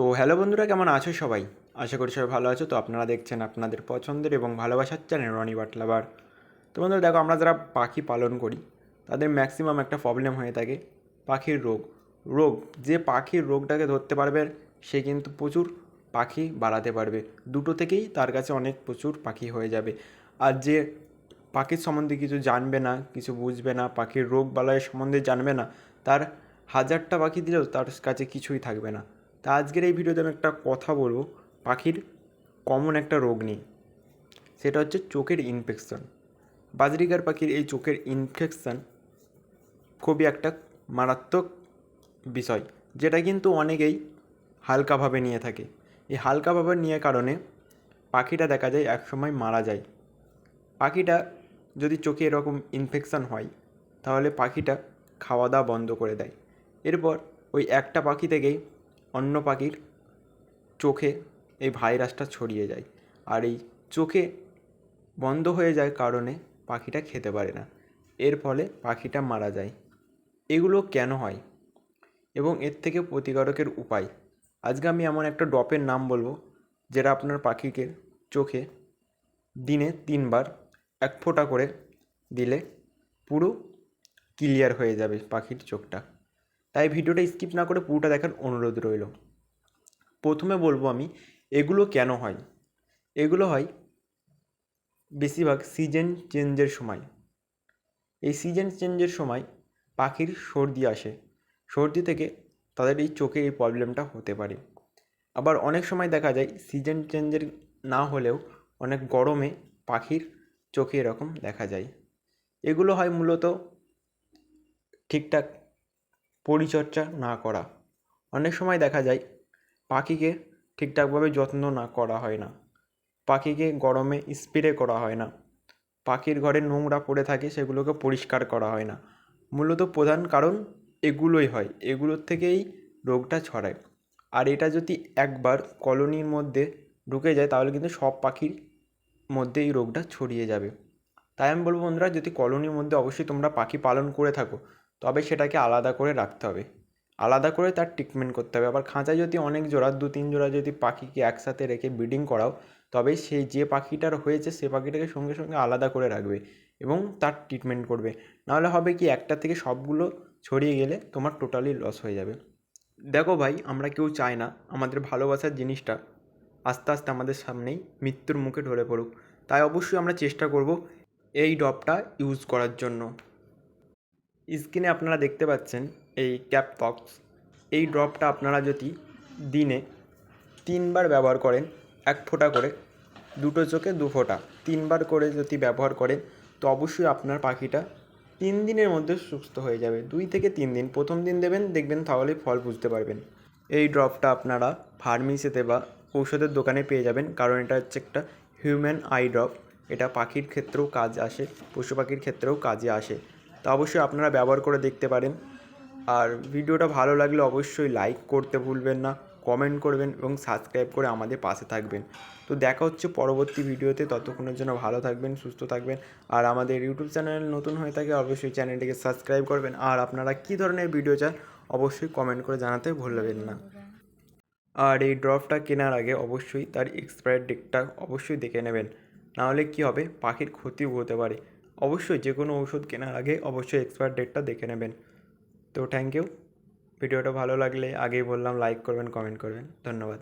তো হ্যালো বন্ধুরা, কেমন আছো সবাই? আশা করি সবাই ভালো আছো। তো আপনারা দেখছেন আপনাদের পছন্দের এবং ভালোবাসার চ্যানেল রনি বাটলাবার তো বন্ধুরা, দেখো, আমরা যারা পাখি পালন করি, তাদের ম্যাক্সিমাম একটা প্রবলেম হয়ে থাকে, পাখির রোগ। রোগ, যে পাখির রোগটাকে ধরতে পারবে, সে কিন্তু প্রচুর পাখি বাড়াতে পারবে। দুটো থেকেই তার কাছে অনেক প্রচুর পাখি হয়ে যাবে। আর যে পাখির সম্বন্ধে কিছু জানবে না, কিছু বুঝবে না, পাখির রোগ বালয়ের সম্বন্ধে জানবে না, তার হাজারটা পাখি দিলেও তার কাছে কিছুই থাকবে না। তা আজকের এই ভিডিওতে আমি একটা কথা বলব, পাখির কমন একটা রোগ নিয়ে। সেটা হচ্ছে চোখের ইনফেকশন বাজরিকার পাখির এই চোখের ইনফেকশন খুবই একটা মারাত্মক বিষয়, যেটা কিন্তু অনেকেই হালকাভাবে নিয়ে থাকে। এই হালকাভাবে নিয়ে কারণে পাখিটা দেখা যায় একসময় মারা যায়। পাখিটা যদি চোখে এরকম ইনফেকশান হয়, তাহলে পাখিটা খাওয়া দাওয়া বন্ধ করে দেয়। এরপর ওই একটা পাখি থেকেই অন্য পাখির চোখে এই ভাইরাসটা ছড়িয়ে যায়। আর এই চোখে বন্ধ হয়ে যায় কারণে পাখিটা খেতে পারে না। এর ফলে পাখিটা মারা যায়। এগুলো কেন হয়? এবং এর থেকে প্রতিকারকের উপায়? আজকে আমি এমন একটা ড্রপের নাম বলব, যেটা আপনার পাখিকে চোখে দিনে তিনবার এক ফোঁটা করে দিলে পুরো ক্লিয়ার হয়ে যাবে পাখির চোখটা। তাই ভিডিওটা স্কিপ না করে পুরোটা দেখার অনুরোধ রইল। প্রথমে বলব আমি, এগুলো কেন হয়? এগুলো হয় বেশিরভাগ সিজন চেঞ্জের সময়। এই সিজন চেঞ্জের সময় পাখির সর্দি আসে। সর্দি থেকে তাদের এই চোখে এই প্রবলেমটা হতে পারে। আবার অনেক সময় দেখা যায় সিজন চেঞ্জের না হলেও অনেক গরমে পাখির চোখে এরকম দেখা যায়। এগুলো হয় মূলত ঠিকঠাক পরিচর্যা না করা। অনেক সময় দেখা যায়, পাখিকে ঠিকঠাকভাবে যত্ন না করা হয় না। পাখিকে গরমে স্প্রে করা হয় না। পাখির ঘরে নোংরা পড়ে থাকে, সেগুলোকে পরিষ্কার করা হয় না। মূলত প্রধান কারণ এগুলোই হয়, এগুলোর থেকেই রোগটা ছড়ায়। আর এটা যদি একবার কলোনির মধ্যে ঢুকে যায়, তাহলে কিন্তু সব পাখির মধ্যে এই রোগটা ছড়িয়ে যাবে। তাই আমি বলব বন্ধুরা, যদি কলোনির মধ্যে অবশ্যই তোমরা পাখি পালন করে থাকো তবে সেটাকে আলাদা করে রাখতে হবে। আলাদা করে তার ট্রিটমেন্ট করতে হবে। আবার খাঁচায় যদি অনেক জোড়া দু তিন জোড়া যদি পাখিকে একসাথে রেখে ব্রিডিং করাও, তবে সেই যে পাখিটার হয়েছে, সে পাখিটাকে সঙ্গে সঙ্গে আলাদা করে রাখবে এবং তার ট্রিটমেন্ট করবে। নাহলে হবে কি, একটা থেকে সবগুলো ছড়িয়ে গেলে তোমার টোটালি লস হয়ে যাবে। দেখো ভাই, আমরা কেউ চাই না। আমাদের ভালোবাসার জিনিসটা আস্তে আস্তে আমাদের সামনেই মৃত্যুর মুখে ঢলে পড়ুক। তাই অবশ্যই আমরা চেষ্টা করব এই ড্রপটা ইউজ করার জন্য। স্ক্রিনে আপনারা দেখতে পাচ্ছেন এই ক্যাপটক্স এই ড্রপটা আপনারা যদি দিনে তিনবার ব্যবহার করেন, এক ফোঁটা করে, দুটো চোখে দু ফোঁটা, তিনবার করে যদি ব্যবহার করেন, তো অবশ্যই আপনার পাখিটা তিন দিনের মধ্যে সুস্থ হয়ে যাবে। দুই থেকে তিন দিন, প্রথম দিন দেবেন, দেখবেন তাহলে ফল বুঝতে পারবেন। এই ড্রপটা আপনারা ফার্মেসিতে বা ঔষধের দোকানে পেয়ে যাবেন, কারণ এটা হচ্ছে একটা হিউম্যান আই ড্রপ। এটা পাখির ক্ষেত্রেও কাজ আসে, পশু পাখির ক্ষেত্রেও কাজে আসে। তা অবশ্যই আপনারা ব্যবহার করে দেখতে পারেন। আর ভিডিওটা ভালো লাগলে অবশ্যই লাইক করতে ভুলবেন না কমেন্ট করবেন এবং সাবস্ক্রাইব করে আমাদের পাশে থাকবেন। তো দেখা হচ্ছে পরবর্তী ভিডিওতে, ততক্ষণের জন্য ভালো থাকবেন, সুস্থ থাকবেন। আর আমাদের ইউটিউব চ্যানেল নতুন হয়ে থাকে অবশ্যই চ্যানেলটিকে সাবস্ক্রাইব করবেন। আর আপনারা কী ধরনের ভিডিও চান, অবশ্যই কমেন্ট করে জানাতে ভুলবেন না। আর এই ড্রপটা কেনার আগে অবশ্যই তার এক্সপায়ার ডেটটা অবশ্যই দেখে নেবেন। নাহলে কী হবে, পাখির ক্ষতিও হতে পারে। অবশ্যই যে কোনো ওষুধ কেনার আগে অবশ্যই এক্সপায়ার ডেটটা দেখে নেবেন। তো থ্যাংক ইউ ভিডিওটা ভালো লাগলে আগেই বললাম লাইক করবেন কমেন্ট করবেন। ধন্যবাদ।